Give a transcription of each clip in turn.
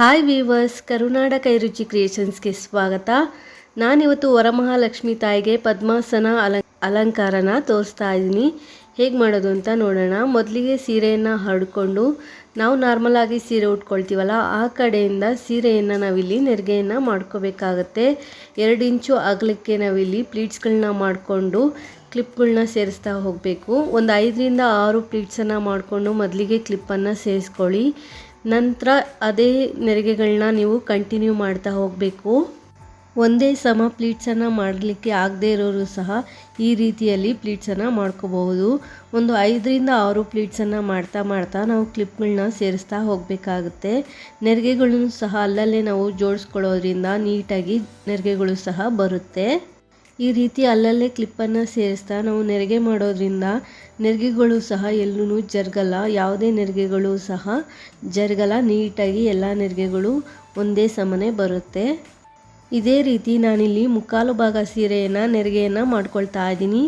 Hi viewers ಕರುನಾಡ ಕೈರುಚಿ ಕ್ರಿಯೇಷನ್ಸ್ಗೆ ಸ್ವಾಗತ. ನಾನಿವತ್ತು ವರಮಹಾಲಕ್ಷ್ಮಿ ತಾಯಿಗೆ ಪದ್ಮಾಸನ ಅಲಂ, ಅಲಂಕಾರನ ತೋರಿಸ್ತಾ ಇದ್ದೀನಿ. ಹೇಗೆ ಮಾಡೋದು ಅಂತ ನೋಡೋಣ. ಮೊದಲಿಗೆ ಸೀರೆಯನ್ನು ಹರಡ್ಕೊಂಡು, ನಾವು ನಾರ್ಮಲಾಗಿ ಸೀರೆ ಉಟ್ಕೊಳ್ತೀವಲ್ಲ, ಆ ಕಡೆಯಿಂದ ಸೀರೆಯನ್ನು ನಾವಿಲ್ಲಿ ನೆರಿಗೆಯನ್ನು ಮಾಡ್ಕೋಬೇಕಾಗತ್ತೆ. ಎರಡು ಇಂಚು ಅಗಲಕ್ಕೆ ನಾವಿಲ್ಲಿ ಪ್ಲೀಟ್ಸ್ಗಳನ್ನ ಮಾಡಿಕೊಂಡು ಕ್ಲಿಪ್ಗಳನ್ನ ಸೇರಿಸ್ತಾ ಹೋಗಬೇಕು. ಒಂದು ಐದರಿಂದ ಆರು ಪ್ಲೀಟ್ಸನ್ನು ಮಾಡಿಕೊಂಡು ಮೊದಲಿಗೆ ಕ್ಲಿಪ್ಪನ್ನು ಸೇರಿಸ್ಕೊಳ್ಳಿ. ನಂತರ ಅದೇ ನೆರಿಗೆಗಳನ್ನ ನೀವು ಕಂಟಿನ್ಯೂ ಮಾಡ್ತಾ ಹೋಗಬೇಕು. ಒಂದೇ ಸಮ ಪ್ಲೀಟ್ಸನ್ನು ಮಾಡಲಿಕ್ಕೆ ಆಗದೇ ಇರೋರು ಸಹ ಈ ರೀತಿಯಲ್ಲಿ ಪ್ಲೀಟ್ಸನ್ನು ಮಾಡ್ಕೋಬಹುದು. ಒಂದು ಐದರಿಂದ ಆರು ಪ್ಲೀಟ್ಸನ್ನು ಮಾಡ್ತಾ ಮಾಡ್ತಾ ನಾವು ಕ್ಲಿಪ್ಗಳನ್ನ ಸೇರಿಸ್ತಾ ಹೋಗಬೇಕಾಗುತ್ತೆ. ನೆರಿಗೆಗಳನ್ನು ಸಹ ಅಲ್ಲಲ್ಲೇ ನಾವು ಜೋಡಿಸ್ಕೊಳ್ಳೋದ್ರಿಂದ ನೀಟಾಗಿ ನೆರಿಗೆಗಳು ಸಹ ಬರುತ್ತೆ. ಈ ರೀತಿ ಅಲ್ಲಲ್ಲೇ ಕ್ಲಿಪ್ಪನ್ನು ಸೇರಿಸ್ತಾ ನಾವು ನೆರಿಗೆ ಮಾಡೋದ್ರಿಂದ ನೆರಿಗೆಗಳು ಸಹ ಎಲ್ಲೂ ಜರುಗಲ್ಲ. ಯಾವುದೇ ನೆರಿಗೆಗಳು ಸಹ ಜರುಗಲ್ಲ. ನೀಟಾಗಿ ಎಲ್ಲ ನೆರಿಗೆಗಳು ಒಂದೇ ಸಮನೆ ಬರುತ್ತೆ. ಇದೇ ರೀತಿ ನಾನಿಲ್ಲಿ ಮುಕ್ಕಾಲು ಭಾಗ ಸೀರೆಯನ್ನು ನೆರಿಗೆಯನ್ನು ಮಾಡ್ಕೊಳ್ತಾ ಇದ್ದೀನಿ.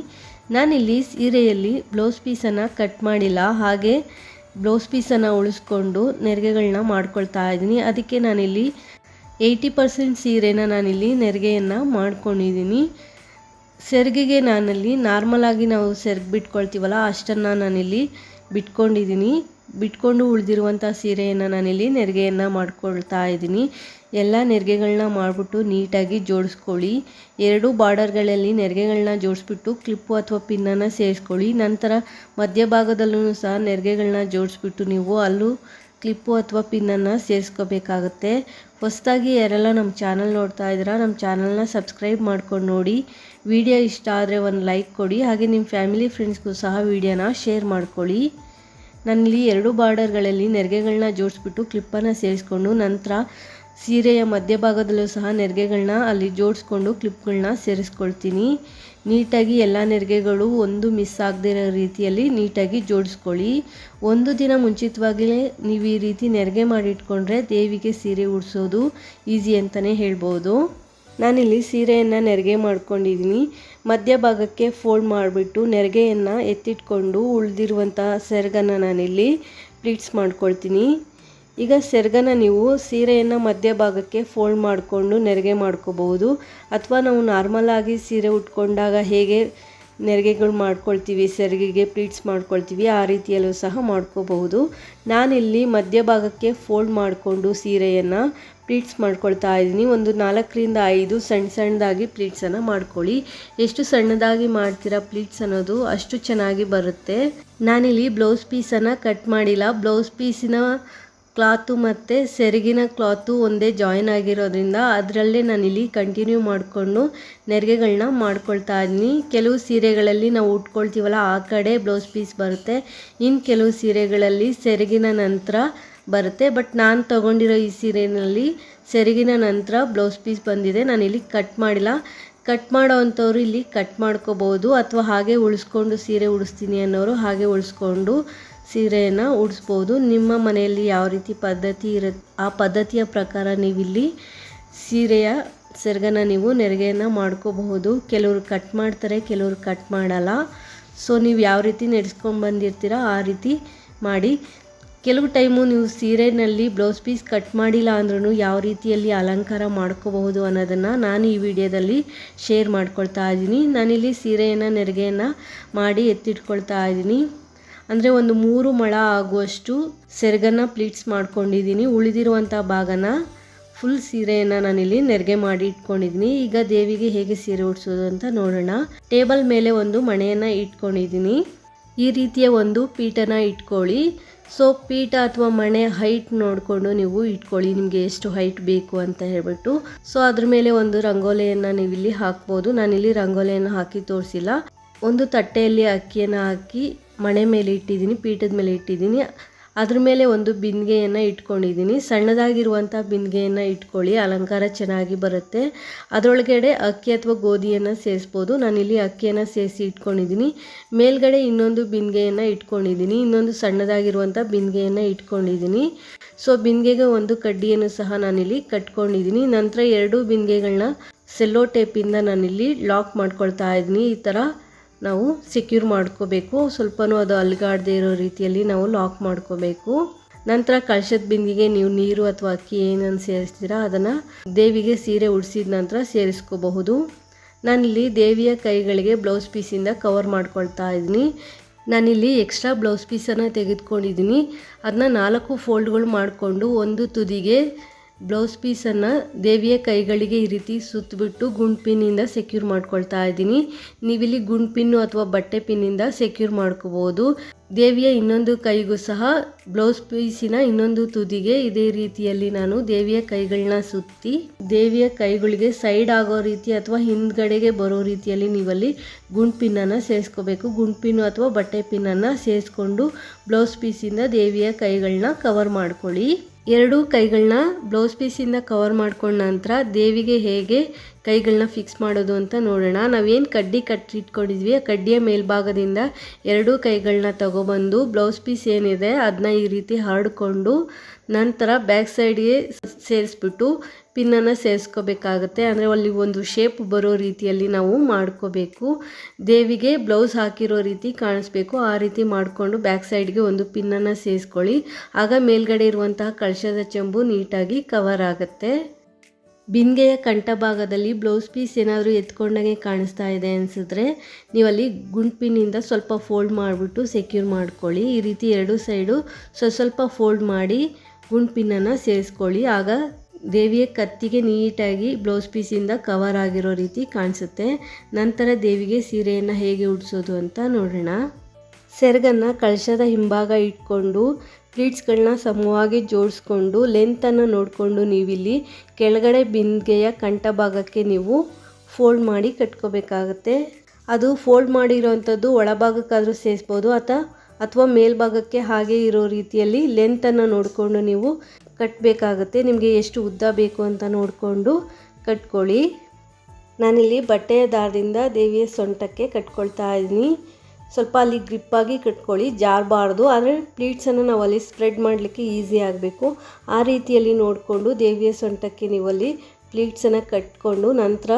ನಾನಿಲ್ಲಿ ಸೀರೆಯಲ್ಲಿ ಬ್ಲೌಸ್ ಪೀಸನ್ನು ಕಟ್ ಮಾಡಿಲ್ಲ. ಹಾಗೆ ಬ್ಲೌಸ್ ಪೀಸನ್ನು ಉಳಿಸ್ಕೊಂಡು ನೆರಿಗೆಗಳನ್ನ ಮಾಡ್ಕೊಳ್ತಾ ಇದ್ದೀನಿ. ಅದಕ್ಕೆ ನಾನಿಲ್ಲಿ ಏಯ್ಟಿ ಪರ್ಸೆಂಟ್ ಸೀರೆನ ನಾನಿಲ್ಲಿ ನೆರಿಗೆಯನ್ನು ಮಾಡ್ಕೊಂಡಿದ್ದೀನಿ. ಸೆರಗಿಗೆ ನಾನಲ್ಲಿ ನಾರ್ಮಲಾಗಿ ನಾವು ಸೆರ್ಗ್ ಬಿಟ್ಕೊಳ್ತೀವಲ್ಲ, ಅಷ್ಟನ್ನು ನಾನಿಲ್ಲಿ ಬಿಟ್ಕೊಂಡಿದ್ದೀನಿ ಬಿಟ್ಕೊಂಡು ಉಳಿದಿರುವಂಥ ಸೀರೆಯನ್ನು ನಾನಿಲ್ಲಿ ನೆರಿಗೆಯನ್ನು ಮಾಡ್ಕೊಳ್ತಾ ಇದ್ದೀನಿ ಎಲ್ಲ ನೆರಿಗೆಗಳನ್ನ ಮಾಡಿಬಿಟ್ಟು ನೀಟಾಗಿ ಜೋಡಿಸ್ಕೊಳ್ಳಿ. ಎರಡು ಬಾರ್ಡರ್ಗಳಲ್ಲಿ ನೆರಿಗೆಗಳನ್ನ ಜೋಡಿಸ್ಬಿಟ್ಟು ಕ್ಲಿಪ್ಪು ಅಥವಾ ಪಿನ್ನನ್ನು ಸೇರಿಸ್ಕೊಳ್ಳಿ. ನಂತರ ಮಧ್ಯಭಾಗದಲ್ಲೂ ಸಹ ನೆರಿಗೆಗಳನ್ನ ಜೋಡಿಸ್ಬಿಟ್ಟು ನೀವು ಅಲ್ಲೂ ಕ್ಲಿಪ್ಪು ಅಥವಾ ಪಿನ್ನನ್ನು ಸೇರಿಸ್ಕೋಬೇಕಾಗತ್ತೆ. ಹೊಸದಾಗಿ ಯಾರೆಲ್ಲ ನಮ್ಮ ಚಾನಲ್ ನೋಡ್ತಾ ಇದ್ದೀರಾ, ನಮ್ಮ ಚಾನಲ್ನ ಸಬ್ಸ್ಕ್ರೈಬ್ ಮಾಡ್ಕೊಂಡು ನೋಡಿ. ವಿಡಿಯೋ ಇಷ್ಟ ಆದರೆ ಒಂದು ಲೈಕ್ ಕೊಡಿ. ಹಾಗೆ ನಿಮ್ಮ ಫ್ಯಾಮಿಲಿ ಫ್ರೆಂಡ್ಸ್ಗೂ ಸಹ ವಿಡಿಯೋನ ಶೇರ್ ಮಾಡ್ಕೊಳ್ಳಿ. ನನ್ನಲ್ಲಿ ಎರಡು ಬಾರ್ಡರ್ಗಳಲ್ಲಿ ನೆರಿಗೆಗಳನ್ನ ಜೋಡಿಸ್ಬಿಟ್ಟು ಕ್ಲಿಪ್ಪನ್ನು ಸೇರಿಸ್ಕೊಂಡು ನಂತರ ಸೀರೆಯ ಮಧ್ಯಭಾಗದಲ್ಲೂ ಸಹ ನೆರಿಗೆಗಳನ್ನ ಅಲ್ಲಿ ಜೋಡಿಸ್ಕೊಂಡು ಕ್ಲಿಪ್ಗಳನ್ನ ಸೇರಿಸ್ಕೊಳ್ತೀನಿ. ನೀಟಾಗಿ ಎಲ್ಲ ನೆರಿಗೆಗಳು ಒಂದು ಮಿಸ್ ಆಗದೇ ಇರೋ ರೀತಿಯಲ್ಲಿ ನೀಟಾಗಿ ಜೋಡಿಸ್ಕೊಳ್ಳಿ. ಒಂದು ದಿನ ಮುಂಚಿತವಾಗಲೇ ನೀವು ಈ ರೀತಿ ನೆರಿಗೆ ಮಾಡಿಟ್ಕೊಂಡ್ರೆ ದೇವಿಗೆ ಸೀರೆ ಉಡಿಸೋದು ಈಸಿ ಅಂತಲೇ ಹೇಳ್ಬೋದು. ನಾನಿಲ್ಲಿ ಸೀರೆಯನ್ನು ನೆರಿಗೆ ಮಾಡ್ಕೊಂಡಿದ್ದೀನಿ. ಮಧ್ಯಭಾಗಕ್ಕೆ ಫೋಲ್ಡ್ ಮಾಡಿಬಿಟ್ಟು ನೆರಿಗೆಯನ್ನು ಎತ್ತಿಟ್ಕೊಂಡು ಉಳಿದಿರುವಂಥ ಸೆರಗನ್ನು ನಾನಿಲ್ಲಿ ಪ್ಲೀಟ್ಸ್ ಮಾಡ್ಕೊಳ್ತೀನಿ. ಈಗ ಸೆರ್ಗನ ನೀವು ಸೀರೆಯನ್ನು ಮಧ್ಯಭಾಗಕ್ಕೆ ಫೋಲ್ಡ್ ಮಾಡಿಕೊಂಡು ನೆರಿಗೆ ಮಾಡ್ಕೋಬಹುದು. ಅಥವಾ ನಾವು ನಾರ್ಮಲ್ ಆಗಿ ಸೀರೆ ಉಟ್ಕೊಂಡಾಗ ಹೇಗೆ ನೆರಿಗೆಗಳು ಮಾಡ್ಕೊಳ್ತೀವಿ, ಸೆರಗಿಗೆ ಪ್ಲೀಟ್ಸ್ ಮಾಡ್ಕೊಳ್ತೀವಿ, ಆ ರೀತಿಯಲ್ಲೂ ಸಹ ಮಾಡ್ಕೋಬಹುದು. ನಾನಿಲ್ಲಿ ಮಧ್ಯಭಾಗಕ್ಕೆ ಫೋಲ್ಡ್ ಮಾಡಿಕೊಂಡು ಸೀರೆಯನ್ನು ಪ್ಲೀಟ್ಸ್ ಮಾಡ್ಕೊಳ್ತಾ ಇದ್ದೀನಿ. ಒಂದು ನಾಲ್ಕರಿಂದ ಐದು ಸಣ್ಣ ಸಣ್ಣದಾಗಿ ಪ್ಲೀಟ್ಸನ್ನು ಮಾಡ್ಕೊಳ್ಳಿ. ಎಷ್ಟು ಸಣ್ಣದಾಗಿ ಮಾಡ್ತೀರಾ ಪ್ಲೀಟ್ಸ್ ಅನ್ನೋದು ಅಷ್ಟು ಚೆನ್ನಾಗಿ ಬರುತ್ತೆ. ನಾನಿಲ್ಲಿ ಬ್ಲೌಸ್ ಪೀಸನ್ನು ಕಟ್ ಮಾಡಿಲ್ಲ. ಬ್ಲೌಸ್ ಪೀಸಿನ ಕ್ಲಾತು ಮತ್ತು ಸೆರಗಿನ ಕ್ಲಾತು ಒಂದೇ ಜಾಯಿನ್ ಆಗಿರೋದ್ರಿಂದ ಅದರಲ್ಲೇ ನಾನಿಲ್ಲಿ ಕಂಟಿನ್ಯೂ ಮಾಡಿಕೊಂಡು ನೆರಿಗೆಗಳನ್ನ ಮಾಡ್ಕೊಳ್ತಾ ಇದ್ದೀನಿ. ಕೆಲವು ಸೀರೆಗಳಲ್ಲಿ ನಾವು ಉಟ್ಕೊಳ್ತೀವಲ್ಲ, ಆ ಕಡೆ ಬ್ಲೌಸ್ ಪೀಸ್ ಬರುತ್ತೆ. ಇನ್ನು ಕೆಲವು ಸೀರೆಗಳಲ್ಲಿ ಸೆರಗಿನ ನಂತರ ಬರುತ್ತೆ. ಬಟ್ ನಾನು ತೊಗೊಂಡಿರೋ ಈ ಸೀರೆಯಲ್ಲಿ ಸೆರಗಿನ ನಂತರ ಬ್ಲೌಸ್ ಪೀಸ್ ಬಂದಿದೆ. ನಾನಿಲ್ಲಿ ಕಟ್ ಮಾಡಿಲ್ಲ. ಕಟ್ ಮಾಡೋ ಅಂಥವ್ರು ಇಲ್ಲಿ ಕಟ್ ಮಾಡ್ಕೋಬೋದು. ಅಥವಾ ಹಾಗೆ ಉಳಿಸ್ಕೊಂಡು ಸೀರೆ ಉಡಿಸ್ತೀನಿ ಅನ್ನೋರು ಹಾಗೆ ಉಳಿಸ್ಕೊಂಡು ಸೀರೆಯನ್ನು ಉಡಿಸ್ಬೋದು. ನಿಮ್ಮ ಮನೆಯಲ್ಲಿ ಯಾವ ರೀತಿ ಪದ್ಧತಿ ಇರ ಆ ಪದ್ಧತಿಯ ಪ್ರಕಾರ ನೀವಿಲ್ಲಿ ಸೀರೆಯ ಸೆರಗನ ನೀವು ನೆರಿಗೆಯನ್ನು ಮಾಡ್ಕೋಬಹುದು. ಕೆಲವರು ಕಟ್ ಮಾಡ್ತಾರೆ, ಕೆಲವರು ಕಟ್ ಮಾಡಲ್ಲ. ಸೊ ನೀವು ಯಾವ ರೀತಿ ನಡೆಸ್ಕೊಂಡು ಬಂದಿರ್ತೀರ, ಆ ರೀತಿ ಮಾಡಿ. ಕೆಲವು ಟೈಮು ನೀವು ಸೀರೆನಲ್ಲಿ ಬ್ಲೌಸ್ ಪೀಸ್ ಕಟ್ ಮಾಡಿಲ್ಲ ಅಂದ್ರೂ ಯಾವ ರೀತಿಯಲ್ಲಿ ಅಲಂಕಾರ ಮಾಡ್ಕೋಬಹುದು ಅನ್ನೋದನ್ನು ನಾನು ಈ ವಿಡಿಯೋದಲ್ಲಿ ಶೇರ್ ಮಾಡ್ಕೊಳ್ತಾ ಇದ್ದೀನಿ. ನಾನಿಲ್ಲಿ ಸೀರೆಯನ್ನು, ನೆರಿಗೆಯನ್ನು ಮಾಡಿ ಎತ್ತಿಟ್ಕೊಳ್ತಾ ಇದ್ದೀನಿ. ಅಂದರೆ ಒಂದು ಮೂರು ಮೊಳ ಆಗುವಷ್ಟು ಸೆರಗನ್ನ ಪ್ಲೀಟ್ಸ್ ಮಾಡ್ಕೊಂಡಿದ್ದೀನಿ. ಉಳಿದಿರುವಂಥ ಭಾಗನ ಫುಲ್ ಸೀರೆಯನ್ನು ನಾನಿಲ್ಲಿ ನೆರಿಗೆ ಮಾಡಿ ಇಟ್ಕೊಂಡಿದ್ದೀನಿ. ಈಗ ದೇವಿಗೆ ಹೇಗೆ ಸೀರೆ ಉಡಿಸೋದು ಅಂತ ನೋಡೋಣ. ಟೇಬಲ್ ಮೇಲೆ ಒಂದು ಮಣೆಯನ್ನು ಇಟ್ಕೊಂಡಿದ್ದೀನಿ. ಈ ರೀತಿಯ ಒಂದು ಪೀಠನ ಇಟ್ಕೊಳ್ಳಿ. ಸೊ ಪೀಠ ಅಥವಾ ಮಣೆ ಹೈಟ್ ನೋಡಿಕೊಂಡು ನೀವು ಇಟ್ಕೊಳ್ಳಿ. ನಿಮಗೆ ಎಷ್ಟು ಹೈಟ್ ಬೇಕು ಅಂತ ಹೇಳ್ಬಿಟ್ಟು. ಸೊ ಅದ್ರ ಮೇಲೆ ಒಂದು ರಂಗೋಲೆಯನ್ನು ನೀವು ಇಲ್ಲಿ ಹಾಕ್ಬೋದು. ನಾನಿಲ್ಲಿ ರಂಗೋಲೆಯನ್ನು ಹಾಕಿ ತೋರಿಸಿಲ್ಲ. ಒಂದು ತಟ್ಟೆಯಲ್ಲಿ ಅಕ್ಕಿಯನ್ನು ಹಾಕಿ ಮಣೆ ಮೇಲೆ ಇಟ್ಟಿದ್ದೀನಿ, ಪೀಠದ ಮೇಲೆ ಇಟ್ಟಿದ್ದೀನಿ. ಅದ್ರ ಮೇಲೆ ಒಂದು ಬಿಂದಿಗೆಯನ್ನು ಇಟ್ಕೊಂಡಿದ್ದೀನಿ. ಸಣ್ಣದಾಗಿರುವಂಥ ಬಿಂದಿಗೆಯನ್ನು ಇಟ್ಕೊಳ್ಳಿ, ಅಲಂಕಾರ ಚೆನ್ನಾಗಿ ಬರುತ್ತೆ. ಅದರೊಳಗಡೆ ಅಕ್ಕಿ ಅಥವಾ ಗೋಧಿಯನ್ನು ಸೇರಿಸ್ಬೋದು. ನಾನಿಲ್ಲಿ ಅಕ್ಕಿಯನ್ನು ಸೇರಿಸಿ ಇಟ್ಕೊಂಡಿದ್ದೀನಿ. ಮೇಲ್ಗಡೆ ಇನ್ನೊಂದು ಬಿಂದಿಗೆಯನ್ನು ಇಟ್ಕೊಂಡಿದ್ದೀನಿ. ಇನ್ನೊಂದು ಸಣ್ಣದಾಗಿರುವಂಥ ಬಿಂದಿಗೆಯನ್ನು ಇಟ್ಕೊಂಡಿದ್ದೀನಿ. ಸೊ ಬಿಂದಿಗೆಗೆ ಒಂದು ಕಡ್ಡಿಯನ್ನು ಸಹ ನಾನಿಲ್ಲಿ ಕಟ್ಕೊಂಡಿದ್ದೀನಿ. ನಂತರ ಎರಡು ಬಿಂದಿಗೆಗಳನ್ನ ಸೆಲ್ಲೋ ಟೇಪಿಂದ ನಾನಿಲ್ಲಿ ಲಾಕ್ ಮಾಡ್ಕೊಳ್ತಾ ಇದ್ದೀನಿ. ಈ ಥರ ನಾವು ಸೆಕ್ಯೂರ್ ಮಾಡ್ಕೋಬೇಕು. ಸ್ವಲ್ಪನೂ ಅದು ಅಲ್ಗಾಡದೇ ಇರೋ ರೀತಿಯಲ್ಲಿ ನಾವು ಲಾಕ್ ಮಾಡ್ಕೋಬೇಕು. ನಂತರ ಕಳಶದ ಬಿಂದಿಗೆ ನೀವು ನೀರು ಅಥವಾ ಅಕ್ಕಿ ಏನನ್ನು ಸೇರಿಸ್ತೀರಾ, ಅದನ್ನು ದೇವಿಗೆ ಸೀರೆ ಉಡಿಸಿದ ನಂತರ ಸೇರಿಸ್ಕೋಬಹುದು. ನಾನಿಲ್ಲಿ ದೇವಿಯ ಕೈಗಳಿಗೆ ಬ್ಲೌಸ್ ಪೀಸಿಂದ ಕವರ್ ಮಾಡ್ಕೊಳ್ತಾ ಇದ್ದೀನಿ. ನಾನಿಲ್ಲಿ ಎಕ್ಸ್ಟ್ರಾ ಬ್ಲೌಸ್ ಪೀಸನ್ನು ತೆಗೆದುಕೊಂಡಿದ್ದೀನಿ. ಅದನ್ನ ನಾಲ್ಕು ಫೋಲ್ಡ್ಗಳು ಮಾಡಿಕೊಂಡು ಒಂದು ತುದಿಗೆ ಬ್ಲೌಸ್ ಪೀಸನ್ನು ದೇವಿಯ ಕೈಗಳಿಗೆ ಈ ರೀತಿ ಸುತ್ತಬಿಟ್ಟು ಗುಂಡ್ ಪಿನ್ನಿಂದ ಸೆಕ್ಯೂರ್ ಮಾಡ್ಕೊಳ್ತಾ ಇದ್ದೀನಿ. ನೀವಿಲ್ಲಿ ಗುಂಡ್ ಪಿನ್ನು ಅಥವಾ ಬಟ್ಟೆ ಪಿನ್ನಿಂದ ಸೆಕ್ಯೂರ್ ಮಾಡ್ಕೋಬೋದು. ದೇವಿಯ ಇನ್ನೊಂದು ಕೈಗೂ ಸಹ ಬ್ಲೌಸ್ ಪೀಸಿನ ಇನ್ನೊಂದು ತುದಿಗೆ ಇದೇ ರೀತಿಯಲ್ಲಿ ನಾನು ದೇವಿಯ ಕೈಗಳನ್ನ ಸುತ್ತಿ, ದೇವಿಯ ಕೈಗಳಿಗೆ ಸೈಡ್ ಆಗೋ ರೀತಿ ಅಥವಾ ಹಿಂದ್ಗಡೆಗೆ ಬರೋ ರೀತಿಯಲ್ಲಿ ನೀವಲ್ಲಿ ಗುಂಡ್ ಪಿನ್ನನ್ನು ಸೇರಿಸ್ಕೋಬೇಕು. ಗುಂಡ್ ಪಿನ್ನು ಅಥವಾ ಬಟ್ಟೆ ಪಿನ್ನನ್ನು ಸೇರಿಸ್ಕೊಂಡು ಬ್ಲೌಸ್ ಪೀಸಿಂದ ದೇವಿಯ ಕೈಗಳನ್ನ ಕವರ್ ಮಾಡ್ಕೊಳ್ಳಿ. ಎರಡೂ ಕೈಗಳನ್ನ ಬ್ಲೌಸ್ ಪೀಸಿಂದ ಕವರ್ ಮಾಡ್ಕೊಂಡ ನಂತರ ದೇವಿಗೆ ಹೇಗೆ ಕೈಗಳನ್ನ ಫಿಕ್ಸ್ ಮಾಡೋದು ಅಂತ ನೋಡೋಣ. ನಾವೇನು ಕಡ್ಡಿ ಕಟ್ಟಿಟ್ಕೊಂಡಿದ್ವಿ ಆ ಕಡ್ಡಿಯ ಮೇಲ್ಭಾಗದಿಂದ ಎರಡೂ ಕೈಗಳನ್ನ ತಗೊಬಂದು ಬ್ಲೌಸ್ ಪೀಸ್ ಏನಿದೆ ಅದನ್ನ ಈ ರೀತಿ ಹರಡಿಕೊಂಡು ನಂತರ ಬ್ಯಾಕ್ ಸೈಡ್ಗೆ ಸೇರಿಸ್ಬಿಟ್ಟು ಪಿನ್ನನ್ನು ಸೇರಿಸ್ಕೋಬೇಕಾಗತ್ತೆ. ಅಂದರೆ ಅಲ್ಲಿ ಒಂದು ಶೇಪ್ ಬರೋ ರೀತಿಯಲ್ಲಿ ನಾವು ಮಾಡ್ಕೋಬೇಕು. ದೇವಿಗೆ ಬ್ಲೌಸ್ ಹಾಕಿರೋ ರೀತಿ ಕಾಣಿಸ್ಬೇಕು. ಆ ರೀತಿ ಮಾಡಿಕೊಂಡು ಬ್ಯಾಕ್ ಸೈಡ್ಗೆ ಒಂದು ಪಿನ್ನನ್ನು ಸೇರಿಸ್ಕೊಳ್ಳಿ. ಆಗ ಮೇಲ್ಗಡೆ ಇರುವಂತಹ ಕಳಶದ ಚೆಂಬು ನೀಟಾಗಿ ಕವರ್ ಆಗುತ್ತೆ. ಬಿಂದಿಗೆಯ ಕಂಠಭಾಗದಲ್ಲಿ ಬ್ಲೌಸ್ ಪೀಸ್ ಏನಾದರೂ ಎತ್ಕೊಂಡಂಗೆ ಕಾಣಿಸ್ತಾ ಇದೆ ಅನಿಸಿದ್ರೆ ನೀವಲ್ಲಿ ಗುಂಡ್ಪಿನಿಂದ ಸ್ವಲ್ಪ ಫೋಲ್ಡ್ ಮಾಡಿಬಿಟ್ಟು ಸೆಕ್ಯೂರ್ ಮಾಡ್ಕೊಳ್ಳಿ. ಈ ರೀತಿ ಎರಡು ಸೈಡು ಸ್ವಲ್ಪ ಸ್ವಲ್ಪ ಫೋಲ್ಡ್ ಮಾಡಿ ಗುಂಡ್ಪಿನನ್ನು ಸೇರಿಸ್ಕೊಳ್ಳಿ. ಆಗ ದೇವಿಯ ಕತ್ತಿಗೆ ನೀಟಾಗಿ ಬ್ಲೌಸ್ ಪೀಸಿಂದ ಕವರ್ ಆಗಿರೋ ರೀತಿ ಕಾಣಿಸುತ್ತೆ. ನಂತರ ದೇವಿಗೆ ಸೀರೆಯನ್ನು ಹೇಗೆ ಉಡಿಸೋದು ಅಂತ ನೋಡೋಣ. ಸೆರಗನ್ನು ಕಳಶದ ಹಿಂಭಾಗ ಇಟ್ಕೊಂಡು ಪ್ಲೀಟ್ಸ್ಗಳನ್ನ ಸಮವಾಗಿ ಜೋಡಿಸ್ಕೊಂಡು ಲೆಂತನ್ನು ನೋಡಿಕೊಂಡು ನೀವಿಲ್ಲಿ ಕೆಳಗಡೆ ಬಿಂದಿಗೆಯ ಕಂಠ ಭಾಗಕ್ಕೆ ನೀವು ಫೋಲ್ಡ್ ಮಾಡಿ ಕಟ್ಕೋಬೇಕಾಗತ್ತೆ. ಅದು ಫೋಲ್ಡ್ ಮಾಡಿರೋವಂಥದ್ದು ಒಳಭಾಗಕ್ಕಾದರೂ ಸೇರಿಸ್ಬೋದು ಅಥವಾ ಅಥವಾ ಮೇಲ್ಭಾಗಕ್ಕೆ ಹಾಗೆ ಇರೋ ರೀತಿಯಲ್ಲಿ ಲೆಂತನ್ನು ನೋಡಿಕೊಂಡು ನೀವು ಕಟ್ಟಬೇಕಾಗತ್ತೆ ನಿಮಗೆ ಎಷ್ಟು ಉದ್ದ ಬೇಕು ಅಂತ ನೋಡಿಕೊಂಡು ಕಟ್ಕೊಳ್ಳಿ. ನಾನಿಲ್ಲಿ ಬಟ್ಟೆಯ ದಾರದಿಂದ ದೇವಿಯ ಸೊಂಟಕ್ಕೆ ಕಟ್ಕೊಳ್ತಾ ಇದ್ದೀನಿ ಸ್ವಲ್ಪ ಅಲ್ಲಿ ಗ್ರಿಪ್ಪಾಗಿ ಕಟ್ಕೊಳ್ಳಿ, ಜಾರಬಾರ್ದು. ಆದರೆ ಪ್ಲೀಟ್ಸನ್ನು ನಾವು ಅಲ್ಲಿ ಸ್ಪ್ರೆಡ್ ಮಾಡಲಿಕ್ಕೆ ಈಸಿ ಆಗಬೇಕು. ಆ ರೀತಿಯಲ್ಲಿ ನೋಡಿಕೊಂಡು ದೇವಿಯ ಸೊಂಟಕ್ಕೆ ನೀವಲ್ಲಿ ಪ್ಲೀಟ್ಸನ್ನು ಕಟ್ಕೊಂಡು ನಂತರ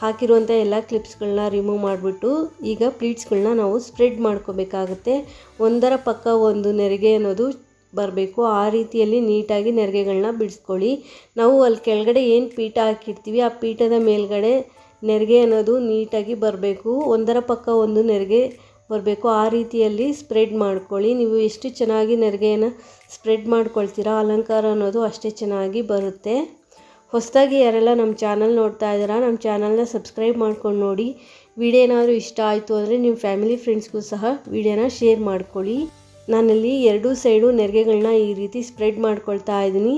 ಹಾಕಿರುವಂಥ ಎಲ್ಲ ಕ್ಲಿಪ್ಸ್ಗಳನ್ನ ರಿಮೂವ್ ಮಾಡಿಬಿಟ್ಟು ಈಗ ಪ್ಲೀಟ್ಸ್ಗಳನ್ನ ನಾವು ಸ್ಪ್ರೆಡ್ ಮಾಡ್ಕೋಬೇಕಾಗುತ್ತೆ. ಒಂದರ ಪಕ್ಕ ಒಂದು ನೆರಿಗೆ ಅನ್ನೋದು ಬರಬೇಕು. ಆ ರೀತಿಯಲ್ಲಿ ನೀಟಾಗಿ ನೆರಿಗೆಗಳನ್ನ ಬಿಡಿಸ್ಕೊಳ್ಳಿ. ನಾವು ಅಲ್ಲಿ ಕೆಳಗಡೆ ಏನು ಪೀಠ ಹಾಕಿರ್ತೀವಿ, ಆ ಪೀಠದ ಮೇಲ್ಗಡೆ ನೆರಿಗೆ ಅನ್ನೋದು ನೀಟಾಗಿ ಬರಬೇಕು. ಒಂದರ ಪಕ್ಕ ಒಂದು ನೆರಿಗೆ ಬರಬೇಕು. ಆ ರೀತಿಯಲ್ಲಿ ಸ್ಪ್ರೆಡ್ ಮಾಡ್ಕೊಳ್ಳಿ. ನೀವು ಎಷ್ಟು ಚೆನ್ನಾಗಿ ನೆರಿಗೆಯನ್ನು ಸ್ಪ್ರೆಡ್ ಮಾಡ್ಕೊಳ್ತೀರಾ, ಅಲಂಕಾರ ಅನ್ನೋದು ಅಷ್ಟೇ ಚೆನ್ನಾಗಿ ಬರುತ್ತೆ. ಹೊಸದಾಗಿ ಯಾರೆಲ್ಲ ನಮ್ಮ ಚಾನಲ್ ನೋಡ್ತಾ ಇದ್ದೀರಾ, ನಮ್ಮ ಚಾನಲ್ನ ಸಬ್ಸ್ಕ್ರೈಬ್ ಮಾಡ್ಕೊಂಡು ನೋಡಿ. ವಿಡಿಯೋ ಏನಾದರೂ ಇಷ್ಟ ಆಯಿತು ಅಂದರೆ ನಿಮ್ಮ ಫ್ಯಾಮಿಲಿ ಫ್ರೆಂಡ್ಸ್ಗೂ ಸಹ ವಿಡಿಯೋನ ಶೇರ್ ಮಾಡ್ಕೊಳ್ಳಿ. ನಾನಲ್ಲಿ ಎರಡೂ ಸೈಡು ನೆರಿಗೆಗಳನ್ನ ಈ ರೀತಿ ಸ್ಪ್ರೆಡ್ ಮಾಡ್ಕೊಳ್ತಾ ಇದ್ದೀನಿ.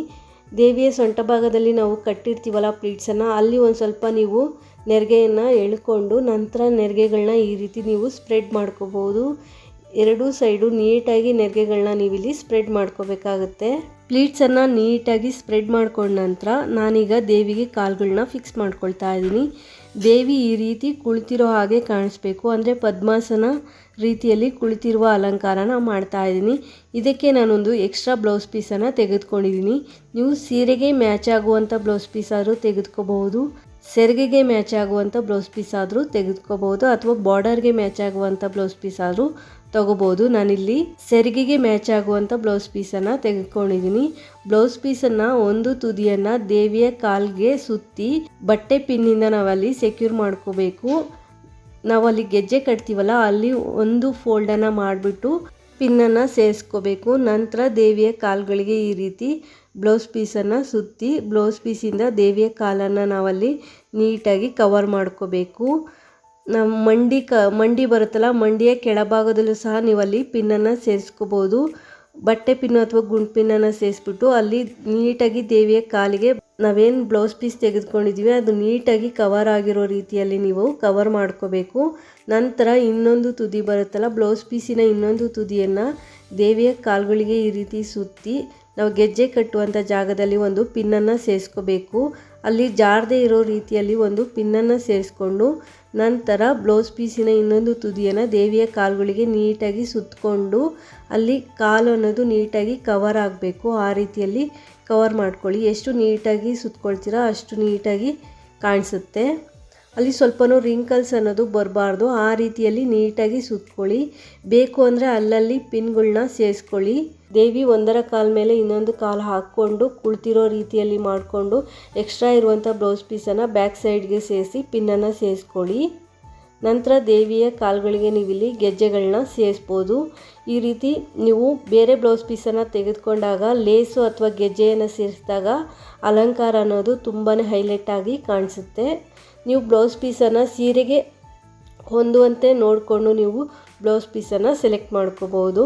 ದೇವಿಯ ಸೊಂಟ ಭಾಗದಲ್ಲಿ ನಾವು ಕಟ್ಟಿರ್ತೀವಲ್ಲ ಪ್ಲೀಟ್ಸನ್ನು, ಅಲ್ಲಿ ಒಂದು ಸ್ವಲ್ಪ ನೀವು ನೆರಿಗೆಯನ್ನು ಎಳ್ಕೊಂಡು ನಂತರ ನೆರಿಗೆಗಳನ್ನ ಈ ರೀತಿ ನೀವು ಸ್ಪ್ರೆಡ್ ಮಾಡ್ಕೋಬೋದು. ಎರಡೂ ಸೈಡು ನೀಟಾಗಿ ನೆರಿಗೆಗಳನ್ನ ನೀವಿಲ್ಲಿ ಸ್ಪ್ರೆಡ್ ಮಾಡ್ಕೋಬೇಕಾಗುತ್ತೆ. ಪ್ಲೀಟ್ಸನ್ನು ನೀಟಾಗಿ ಸ್ಪ್ರೆಡ್ ಮಾಡ್ಕೊಂಡ ನಂತರ ನಾನೀಗ ದೇವಿಗೆ ಕಾಲುಗಳನ್ನ ಫಿಕ್ಸ್ ಮಾಡ್ಕೊಳ್ತಾ ಇದ್ದೀನಿ. ದೇವಿ ಈ ರೀತಿ ಕುಳಿತಿರೋ ಹಾಗೆ ಕಾಣಿಸ್ಬೇಕು. ಅಂದರೆ ಪದ್ಮಾಸನ ರೀತಿಯಲ್ಲಿ ಕುಳಿತಿರುವ ಅಲಂಕಾರನ ಮಾಡ್ತಾ ಇದ್ದೀನಿ. ಇದಕ್ಕೆ ನಾನೊಂದು ಎಕ್ಸ್ಟ್ರಾ ಬ್ಲೌಸ್ ಪೀಸನ್ನು ತೆಗೆದುಕೊಂಡಿದ್ದೀನಿ. ನೀವು ಸೀರೆಗೆ ಮ್ಯಾಚ್ ಆಗುವಂಥ ಬ್ಲೌಸ್ ಪೀಸಾದರೂ ತೆಗೆದುಕೋಬಹುದು. ಸೆರಗಿಗೆ ಮ್ಯಾಚ್ ಆಗುವಂಥ ಬ್ಲೌಸ್ ಪೀಸ್ ಆದರೂ ತೆಗೆದುಕೋಬಹುದು ಅಥವಾ ಬಾರ್ಡರ್ಗೆ ಮ್ಯಾಚ್ ಆಗುವಂಥ ಬ್ಲೌಸ್ ಪೀಸ್ ಆದರೂ ತಗೋಬೋದು ನಾನಿಲ್ಲಿ ಸೆರಿಗೆಗೆ ಮ್ಯಾಚ್ ಆಗುವಂಥ ಬ್ಲೌಸ್ ಪೀಸನ್ನು ತೆಗೆದುಕೊಂಡಿದ್ದೀನಿ ಬ್ಲೌಸ್ ಪೀಸನ್ನು ಒಂದು ತುದಿಯನ್ನು ದೇವಿಯ ಕಾಲ್ಗೆ ಸುತ್ತಿ ಬಟ್ಟೆ ಪಿನ್ನಿಂದ ನಾವಲ್ಲಿ ಸೆಕ್ಯೂರ್ ಮಾಡ್ಕೋಬೇಕು. ನಾವಲ್ಲಿ ಗೆಜ್ಜೆ ಕಟ್ತೀವಲ್ಲ, ಅಲ್ಲಿ ಒಂದು ಫೋಲ್ಡನ್ನು ಮಾಡಿಬಿಟ್ಟು ಪಿನ್ನನ್ನು ಸೇರಿಸ್ಕೋಬೇಕು. ನಂತರ ದೇವಿಯ ಕಾಲುಗಳಿಗೆ ಈ ರೀತಿ ಬ್ಲೌಸ್ ಪೀಸನ್ನು ಸುತ್ತಿ ಬ್ಲೌಸ್ ಪೀಸಿಂದ ದೇವಿಯ ಕಾಲನ್ನು ನಾವಲ್ಲಿ ನೀಟಾಗಿ ಕವರ್ ಮಾಡ್ಕೋಬೇಕು. ನಮ್ಮ ಮಂಡಿ ಕ, ಮಂಡಿ ಬರುತ್ತಲ್ಲ, ಮಂಡಿಯ ಕೆಳಭಾಗದಲ್ಲೂ ಸಹ ನೀವು ಅಲ್ಲಿ ಪಿನ್ನನ್ನು ಸೇರಿಸ್ಕೋಬೋದು. ಬಟ್ಟೆ ಪಿನ್ನು ಅಥವಾ ಗುಂಡು ಪಿನ್ನನ್ನು ಸೇರಿಸ್ಬಿಟ್ಟು ಅಲ್ಲಿ ನೀಟಾಗಿ ದೇವಿಯ ಕಾಲಿಗೆ ನಾವೇನು ಬ್ಲೌಸ್ ಪೀಸ್ ತೆಗೆದುಕೊಂಡಿದ್ದೀವಿ ಅದು ನೀಟಾಗಿ ಕವರ್ ಆಗಿರೋ ರೀತಿಯಲ್ಲಿ ನೀವು ಕವರ್ ಮಾಡ್ಕೋಬೇಕು. ನಂತರ ಇನ್ನೊಂದು ತುದಿ ಬರುತ್ತಲ್ಲ ಬ್ಲೌಸ್ ಪೀಸಿನ ಇನ್ನೊಂದು ತುದಿಯನ್ನು ದೇವಿಯ ಕಾಲುಗಳಿಗೆ ಈ ರೀತಿ ಸುತ್ತಿ ನಾವು ಗೆಜ್ಜೆ ಕಟ್ಟುವಂಥ ಜಾಗದಲ್ಲಿ ಒಂದು ಪಿನ್ನನ್ನು ಸೇರಿಸ್ಕೋಬೇಕು. ಅಲ್ಲಿ ಜಾರದೇ ಇರೋ ರೀತಿಯಲ್ಲಿ ಒಂದು ಪಿನ್ನನ್ನು ಸೇರಿಸ್ಕೊಂಡು ನಂತರ ಬ್ಲೌಸ್ ಪೀಸಿನ ಇನ್ನೊಂದು ತುದಿಯನ್ನು ದೇವಿಯ ಕಾಲುಗಳಿಗೆ ನೀಟಾಗಿ ಸುತ್ತಕೊಂಡು ಅಲ್ಲಿ ಕಾಲು ಅನ್ನೋದು ನೀಟಾಗಿ ಕವರ್ ಆಗಬೇಕು. ಆ ರೀತಿಯಲ್ಲಿ ಕವರ್ ಮಾಡ್ಕೊಳ್ಳಿ. ಎಷ್ಟು ನೀಟಾಗಿ ಸುತ್ತಕೊಳ್ತೀರೋ ಅಷ್ಟು ನೀಟಾಗಿ ಕಾಣಿಸುತ್ತೆ. ಅಲ್ಲಿ ಸ್ವಲ್ಪನೂ ರಿಂಕಲ್ಸ್ ಅನ್ನೋದು ಬರಬಾರ್ದು. ಆ ರೀತಿಯಲ್ಲಿ ನೀಟಾಗಿ ಸುತ್ಕೊಳ್ಳಿ. ಬೇಕು ಅಂದರೆ ಅಲ್ಲಲ್ಲಿ ಪಿನ್ಗಳನ್ನ ಸೇರಿಸ್ಕೊಳ್ಳಿ. ದೇವಿ ಒಂದರ ಕಾಲ ಮೇಲೆ ಇನ್ನೊಂದು ಕಾಲು ಹಾಕ್ಕೊಂಡು ಕುಳ್ತಿರೋ ರೀತಿಯಲ್ಲಿ ಮಾಡಿಕೊಂಡು ಎಕ್ಸ್ಟ್ರಾ ಇರುವಂಥ ಬ್ಲೌಸ್ ಪೀಸನ್ನು ಬ್ಯಾಕ್ ಸೈಡ್ಗೆ ಸೇರಿಸಿ ಪಿನ್ನನ್ನು ಸೇರಿಸ್ಕೊಳ್ಳಿ. ನಂತರ ದೇವಿಯ ಕಾಲುಗಳಿಗೆ ನೀವಿಲ್ಲಿ ಗೆಜ್ಜೆಗಳನ್ನ ಸೇರಿಸ್ಬೋದು. ಈ ರೀತಿ ನೀವು ಬೇರೆ ಬ್ಲೌಸ್ ಪೀಸನ್ನು ತೆಗೆದುಕೊಂಡಾಗ ಲೇಸು ಅಥವಾ ಗೆಜ್ಜೆಯನ್ನು ಸೇರಿಸಿದಾಗ ಅಲಂಕಾರ ಅನ್ನೋದು ತುಂಬಾ ಹೈಲೈಟ್ ಆಗಿ ಕಾಣಿಸುತ್ತೆ. ನೀವು ಬ್ಲೌಸ್ ಪೀಸನ್ನು ಸೀರೆಗೆ ಹೊಂದುವಂತೆ ನೋಡಿಕೊಂಡು ನೀವು ಬ್ಲೌಸ್ ಪೀಸನ್ನು ಸೆಲೆಕ್ಟ್ ಮಾಡ್ಕೋಬೋದು.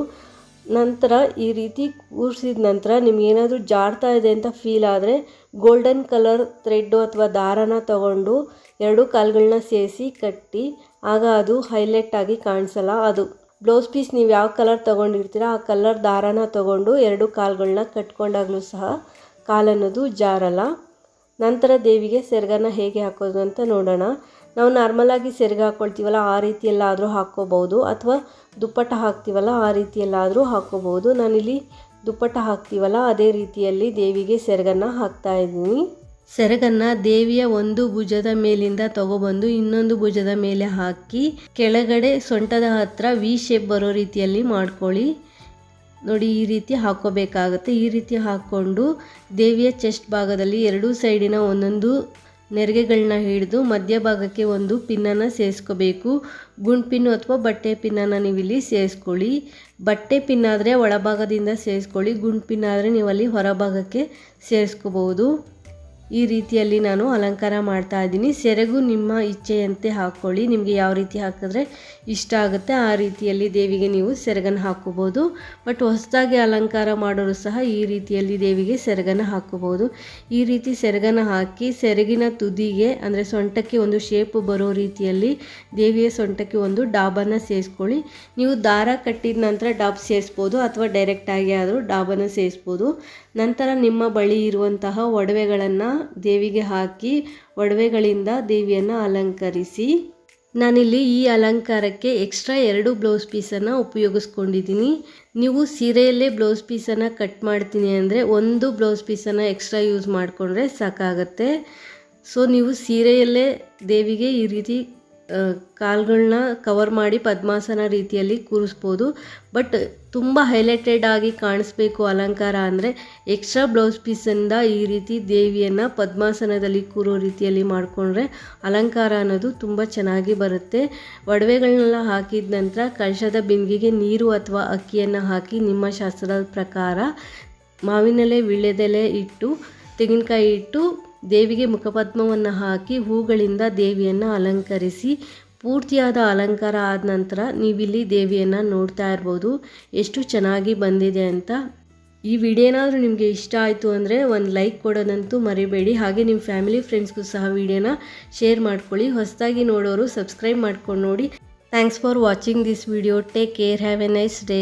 ನಂತರ ಈ ರೀತಿ ಕೂರಿಸಿದ ನಂತರ ನಿಮಗೇನಾದರೂ ಜಾಡ್ತಾ ಇದೆ ಅಂತ ಫೀಲ್ ಆದರೆ ಗೋಲ್ಡನ್ ಕಲರ್ ಥ್ರೆಡ್ಡು ಅಥವಾ ದಾರನ ತಗೊಂಡು ಎರಡು ಕಾಲುಗಳನ್ನ ಸೇರಿಸಿ ಕಟ್ಟಿ, ಆಗ ಅದು ಹೈಲೈಟ್ ಆಗಿ ಕಾಣಿಸಲ್ಲ. ಅದು ಬ್ಲೌಸ್ ಪೀಸ್ ನೀವು ಯಾವ ಕಲರ್ ತೊಗೊಂಡಿರ್ತೀರ ಆ ಕಲರ್ ದಾರನ ತಗೊಂಡು ಎರಡು ಕಾಲುಗಳನ್ನ ಕಟ್ಕೊಂಡಾಗಲೂ ಸಹ ಕಾಲನ್ನೋದು ಜಾರಲ್ಲ. ನಂತರ ದೇವಿಗೆ ಸೆರಗನ್ನ ಹೇಗೆ ಹಾಕೋದು ಅಂತ ನೋಡೋಣ. ನಾವು ನಾರ್ಮಲಾಗಿ ಸೆರಗ ಹಾಕ್ಕೊಳ್ತೀವಲ್ಲ ಆ ರೀತಿಯಲ್ಲಾದರೂ ಹಾಕ್ಕೋಬೋದು ಅಥವಾ ದುಪ್ಪಟ್ಟ ಹಾಕ್ತೀವಲ್ಲ, ಆ ರೀತಿಯಲ್ಲಾದರೂ ಹಾಕ್ಕೋಬೋದು ನಾನಿಲ್ಲಿ ದುಪ್ಪಟ್ಟ ಹಾಕ್ತೀವಲ್ಲ, ಅದೇ ರೀತಿಯಲ್ಲಿ ದೇವಿಗೆ ಸೆರಗನ್ನು ಹಾಕ್ತಾ ಇದ್ದೀನಿ. ಸೆರಗನ್ನು ದೇವಿಯ ಒಂದು ಭುಜದ ಮೇಲಿಂದ ತಗೊಬಂದು ಇನ್ನೊಂದು ಭುಜದ ಮೇಲೆ ಹಾಕಿ, ಕೆಳಗಡೆ ಸೊಂಟದ ಹತ್ರ ವಿ ಶೇಪ್ ಬರೋ ರೀತಿಯಲ್ಲಿ ಮಾಡ್ಕೊಳ್ಳಿ. ನೋಡಿ, ಈ ರೀತಿ ಹಾಕೋಬೇಕಾಗತ್ತೆ ಈ ರೀತಿ ಹಾಕ್ಕೊಂಡು ದೇವಿಯ ಚೆಸ್ಟ್ ಭಾಗದಲ್ಲಿ ಎರಡೂ ಸೈಡಿನ ಒಂದೊಂದು ನೆರಿಗೆಗಳನ್ನ ಹಿಡಿದು ಮಧ್ಯಭಾಗಕ್ಕೆ ಒಂದು ಪಿನ್ನನ್ನು ಸೇರಿಸ್ಕೋಬೇಕು. ಗುಂಡ್ ಪಿನ್ ಅಥವಾ ಬಟ್ಟೆ ಪಿನ್ನನ್ನು ನೀವಿಲ್ಲಿ ಸೇರಿಸ್ಕೊಳ್ಳಿ. ಬಟ್ಟೆ ಪಿನ್ ಆದರೆ ಒಳಭಾಗದಿಂದ ಸೇರಿಸ್ಕೊಳ್ಳಿ. ಗುಂಡ್ ಪಿನ್ ಆದರೆ ನೀವಲ್ಲಿ ಹೊರಭಾಗಕ್ಕೆ ಸೇರಿಸ್ಕೋಬಹುದು ಈ ರೀತಿಯಲ್ಲಿ ನಾನು ಅಲಂಕಾರ ಮಾಡ್ತಾ ಇದ್ದೀನಿ. ಸೆರಗು ನಿಮ್ಮ ಇಚ್ಛೆಯಂತೆ ಹಾಕ್ಕೊಳ್ಳಿ ನಿಮಗೆ ಯಾವ ರೀತಿ ಹಾಕಿದ್ರೆ ಇಷ್ಟ ಆಗುತ್ತೆ ಆ ರೀತಿಯಲ್ಲಿ ದೇವಿಗೆ ನೀವು ಸೆರಗನ್ನು ಹಾಕೋಬೋದು ಬಟ್ ಹೊಸದಾಗಿ ಅಲಂಕಾರ ಮಾಡೋರು ಸಹ ಈ ರೀತಿಯಲ್ಲಿ ದೇವಿಗೆ ಸೆರಗನ್ನು ಹಾಕೋಬೋದು ಈ ರೀತಿ ಸೆರಗನ್ನು ಹಾಕಿ ಸೆರಗಿನ ತುದಿಗೆ, ಅಂದರೆ ಸೊಂಟಕ್ಕೆ ಒಂದು ಶೇಪ್ ಬರೋ ರೀತಿಯಲ್ಲಿ ದೇವಿಯ ಸೊಂಟಕ್ಕೆ ಒಂದು ಡಾಬನ್ನು ಸೇರಿಸ್ಕೊಳ್ಳಿ. ನೀವು ದಾರ ಕಟ್ಟಿದ ನಂತರ ಡಾಬ್ ಸೇರಿಸ್ಬೋದು ಅಥವಾ ಡೈರೆಕ್ಟಾಗಿ ಆದರೂ ಡಾಬನ್ನು ಸೇರಿಸ್ಬೋದು. ನಂತರ ನಿಮ್ಮ ಬಳಿ ಇರುವಂತಹ ಒಡವೆಗಳನ್ನು ದೇವಿಗೆ ಹಾಕಿ ಒಡವೆಗಳಿಂದ ದೇವಿಯನ್ನು ಅಲಂಕರಿಸಿ. ನಾನಿಲ್ಲಿ ಈ ಅಲಂಕಾರಕ್ಕೆ ಎಕ್ಸ್ಟ್ರಾ ಎರಡು ಬ್ಲೌಸ್ ಪೀಸನ್ನು ಉಪಯೋಗಿಸ್ಕೊಂಡಿದ್ದೀನಿ. ನೀವು ಸೀರೆಯಲ್ಲೇ ಬ್ಲೌಸ್ ಪೀಸನ್ನು ಕಟ್ ಮಾಡ್ತೀನಿ ಅಂದರೆ ಒಂದು ಬ್ಲೌಸ್ ಪೀಸನ್ನು ಎಕ್ಸ್ಟ್ರಾ ಯೂಸ್ ಮಾಡಿಕೊಂಡ್ರೆ ಸಾಕಾಗತ್ತೆ. ಸೊ ನೀವು ಸೀರೆಯಲ್ಲೇ ದೇವಿಗೆ ಈ ರೀತಿ ಕಾಲುಗಳನ್ನ ಕವರ್ ಮಾಡಿ ಪದ್ಮಾಸನ ರೀತಿಯಲ್ಲಿ ಕೂರಿಸ್ಬೋದು. ಬಟ್ ತುಂಬ ಹೈಲೈಟೆಡ್ ಆಗಿ ಕಾಣಿಸ್ಬೇಕು ಅಲಂಕಾರ ಅಂದರೆ ಎಕ್ಸ್ಟ್ರಾ ಬ್ಲೌಸ್ ಪೀಸಿಂದ ಈ ರೀತಿ ದೇವಿಯನ್ನು ಪದ್ಮಾಸನದಲ್ಲಿ ಕೂರೋ ರೀತಿಯಲ್ಲಿ ಮಾಡಿಕೊಂಡ್ರೆ ಅಲಂಕಾರ ಅನ್ನೋದು ತುಂಬ ಚೆನ್ನಾಗಿ ಬರುತ್ತೆ. ಒಡವೆಗಳನ್ನೆಲ್ಲ ಹಾಕಿದ ನಂತರ ಕಳಶದ ಬಿಂದಿಗೆ ನೀರು ಅಥವಾ ಅಕ್ಕಿಯನ್ನು ಹಾಕಿ ನಿಮ್ಮ ಶಾಸ್ತ್ರದ ಪ್ರಕಾರ ಮಾವಿನೆಲೆ ವಿಳ್ಯದೆಲೆ ಇಟ್ಟು, ತೆಂಗಿನಕಾಯಿ ಇಟ್ಟು ದೇವಿಗೆ ಮುಖಪದ್ಮವನ್ನು ಹಾಕಿ ಹೂಗಳಿಂದ ದೇವಿಯನ್ನು ಅಲಂಕರಿಸಿ, ಪೂರ್ತಿಯಾದ ಅಲಂಕಾರ ಆದ ನಂತರ ನೀವಿಲ್ಲಿ ದೇವಿಯನ್ನು ನೋಡ್ತಾ ಇರ್ಬೋದು. ಎಷ್ಟು ಚೆನ್ನಾಗಿ ಬಂದಿದೆ ಅಂತ. ಈ ವಿಡಿಯೋ ಏನಾದರೂ ನಿಮಗೆ ಇಷ್ಟ ಆಯಿತು ಅಂದರೆ ಒಂದು ಲೈಕ್ ಕೊಡೋದಂತೂ ಮರಿಬೇಡಿ. ಹಾಗೆ ನಿಮ್ಮ ಫ್ಯಾಮಿಲಿ ಫ್ರೆಂಡ್ಸ್ಗೂ ಸಹ ವಿಡಿಯೋನ ಶೇರ್ ಮಾಡ್ಕೊಳ್ಳಿ. ಹೊಸದಾಗಿ ನೋಡೋರು ಸಬ್ಸ್ಕ್ರೈಬ್ ಮಾಡ್ಕೊಂಡು ನೋಡಿ. Thanks for watching this video take care have a nice day